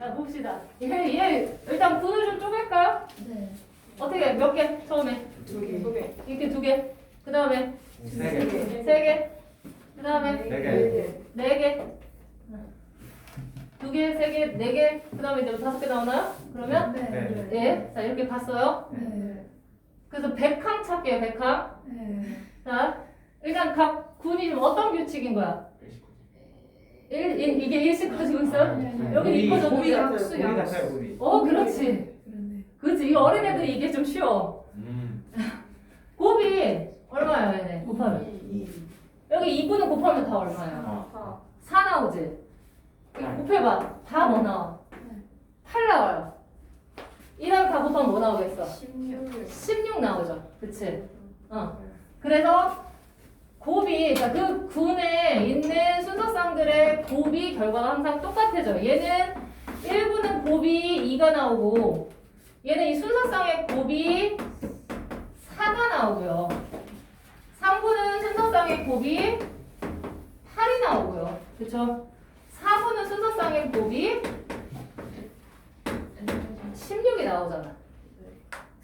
자 봅시다. 얘, 얘 일단 분을 좀 쪼갤까요? 네. 어떻게 몇 개? 처음에 두 개. 두 개. 이렇게 두 개. 그 다음에 세 개. 세 개. 그 다음에 네 개. 네 개. 두 개, 세 개, 네 개. 그 다음에 이제 다섯 개 나오나요? 그러면 네. 예. 자 이렇게 봤어요. 네. 그래서 백항 찾게요. 백항. 네. 자 일단 각 군이 지금 어떤 규칙인 거야? 일, 일 이게 일씩 가지고 있어요? 네. 여기 이거 우리 적으세요. 같아요. 우리 같아요 우리. 어 그렇지. 그렇지. 이 어린애들이 이게 좀 쉬워. 음. 곱이 얼마야 얘네 곱하면? 이. 여기 2분은 곱하면 다 얼마야? 어. 사. 4 나오지? 이거 곱해봐. 다 뭐 나와? 네. 8 나와요. 이랑 다 곱하면 뭐 나오겠어? 16. 16 나오죠. 그치? 어. 그래서 곱이, 자, 그 군에 있는 순서쌍들의 곱이 결과가 항상 똑같아져. 얘는 1부는 곱이 2가 나오고, 얘는 이 순서쌍의 곱이 4가 나오고요. 3부는 순서쌍의 곱이 8이 나오고요. 그쵸? 4부는 순서쌍의 곱이 16이 나오잖아.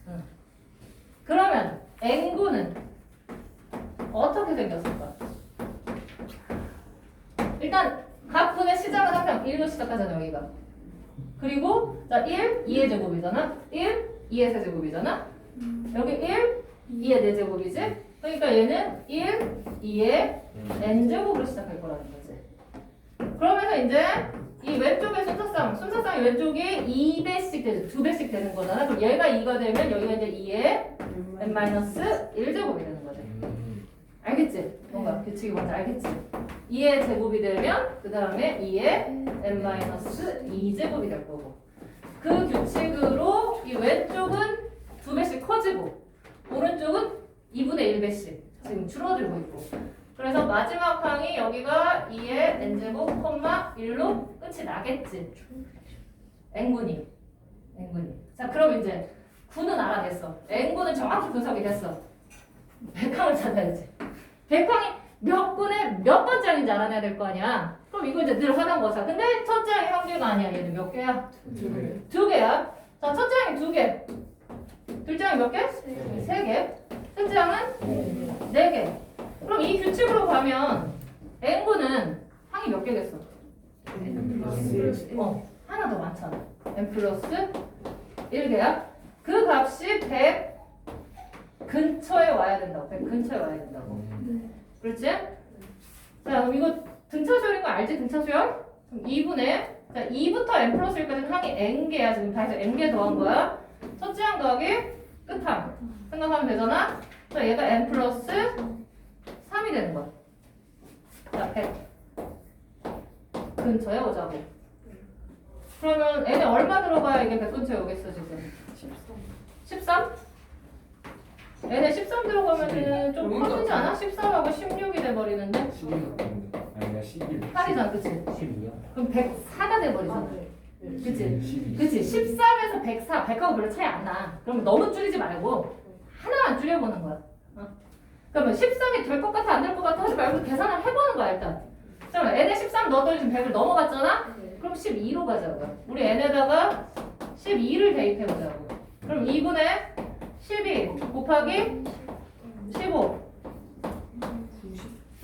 응. 그러면 N구는 어떻게 생겼을까? 일단 각 분의 시작은 항상 1로 시작하잖아 여기가. 그리고 자 1, 2의 제곱이잖아. 1, 2의 세제곱이잖아. 여기 1, 2의 4제곱이지. 그러니까 얘는 1, 2의 n제곱으로 시작할 거라는 거지. 그러면서 이제 이 왼쪽의 순서쌍, 순서쌍의 왼쪽이 2배씩 되죠. 2배씩 되는 거잖아. 그럼 얘가 2가 되면 여기가 이제 2의 n-1제곱이 되는 거지. 음. 알겠지? 뭔가 규칙이 뭔지 알겠지? 2의 제곱이 되면 그 다음에 2의 n-2제곱이 될 거고. 그 규칙으로 이 왼쪽은 두 배씩 커지고 오른쪽은 2분의 1배씩 지금 줄어들고 있고. 그래서 마지막 항이 여기가 2의 n제곱, 콤마 1로 끝이 나겠지? n분이 n분이. 자 그럼 이제 9는 알아냈어. n분은 정확히 분석이 됐어. 백항을 찾아야지 백항이 몇 분의 몇 번째인지 알아내야 될 거 아니야 그럼 이거 이제 늘 하는 거잖아 근데 첫째 항이 한 개가 아니야 얘는 몇 개야? 두 개. 두 개야 자 첫째 항이 두 개 둘째 항이 몇 개? 개. 세 개. 셋째 항은 네 개. 그럼 이 규칙으로 가면 n분은 항이 몇 개겠어? 어, 하나 더 많잖아. n 플러스 1개야. 그 값이 100 근처에 와야 된다고. 100 근처에 와야 된다고. 네. 그렇지? 자, 그럼 이거 등차수열인 거 알지? 등차수열? 그럼 2분의 자, 2부터 n 플러스 1까지는 항이 n개야. 지금 다 해서 n개 더한 거야. 첫째 항 더하기 끝항. 생각하면 되잖아? 자, 얘가 n 플러스 3이 되는 거야. 자, 100. 근처에 오자고. 그러면 n에 얼마 들어가야 이게 100 근처에 오겠어, 지금? 13? N에 13 들어가면은 좀 커지지 않아? 13하고 16이 돼버리는데? 11 아니야 11. 8이잖아, 그치? 12야. 그럼 104가 돼버리잖아. 그치? 12. 그치? 13에서 104, 100하고 별로 차이 안 나. 그럼 너무 줄이지 말고 하나만 줄여보는 거야. 어? 그러면 13이 될 것 같아, 안 될 것 같아 하지 말고 계산을 해보는 거야, 일단. 잠깐만, n에 13 넣었더니 지금 100을 넘어갔잖아? 그럼 12로 가자고요. 우리 n에다가 12를 대입해보자고. 그럼 2분의 12 곱하기 15.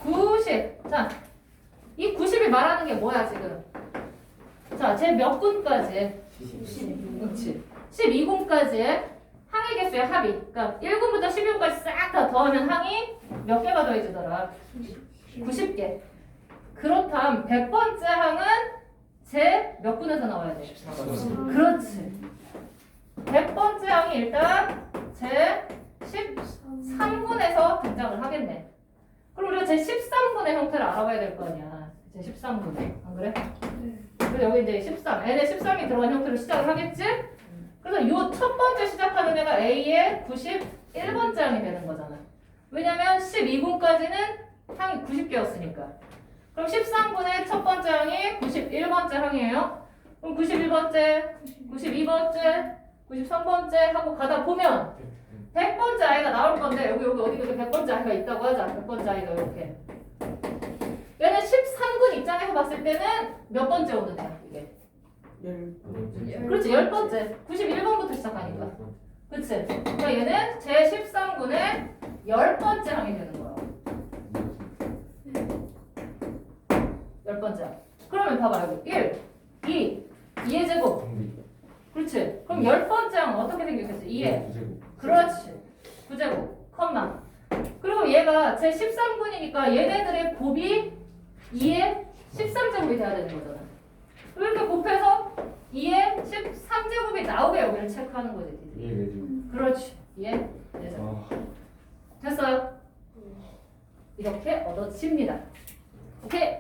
90. 자, 이 90이 말하는 게 뭐야, 지금? 자, 제몇 분까지? 그렇지. 12분까지의 항의 개수의 합이. 그러니까 1분부터 12분까지 싹 다 더하면 항이 몇 개가 더해지더라? 90개. 그렇다면 100번째 항은 제몇 분에서 나와야 돼? 그렇지. 100번째 항이 일단 제 13분에서 등장을 하겠네. 그럼 우리가 제 13분의 형태를 알아봐야 될 거 아니야. 제 13분의. 안 그래? 그래서 여기 이제 13, n에 13이 들어간 형태로 시작을 하겠지? 그래서 요 첫 번째 시작하는 애가 A의 91번째 항이 되는 거잖아. 왜냐면 12분까지는 항이 90개였으니까. 그럼 13분의 첫 번째 항이 91번째 항이에요. 그럼 91번째, 92번째, 93번째 하고 가다 보면 100번째 아이가 나올 건데 여기 여기 어디 어디 100번째 아이가 있다고 하자. 100번째 아이가 이렇게. 얘는 13군 입장에서 봤을 때는 몇 번째 오는 애야 이게? 열. 그렇지 열 번째 91번부터 시작하니까 그치 그러니까 얘는 제 13군의 열 번째 항이 되는 거야 열 번째 그러면 봐봐 여기 1 2 2의 제곱. 그럼 열 번째 항은 어떻게 생겼겠어? 2의 구제곱. 그렇지. 9제곱 컴마 그리고 얘가 제 13군이니까 얘네들의 곱이 2의 13제곱이 돼야 되는 거잖아. 이렇게 곱해서 2의 13제곱이 나오게 여기를 체크하는 거지? 예. 그렇지. 이해? 되죠 아, 됐어요? 이렇게 얻어집니다. 오케이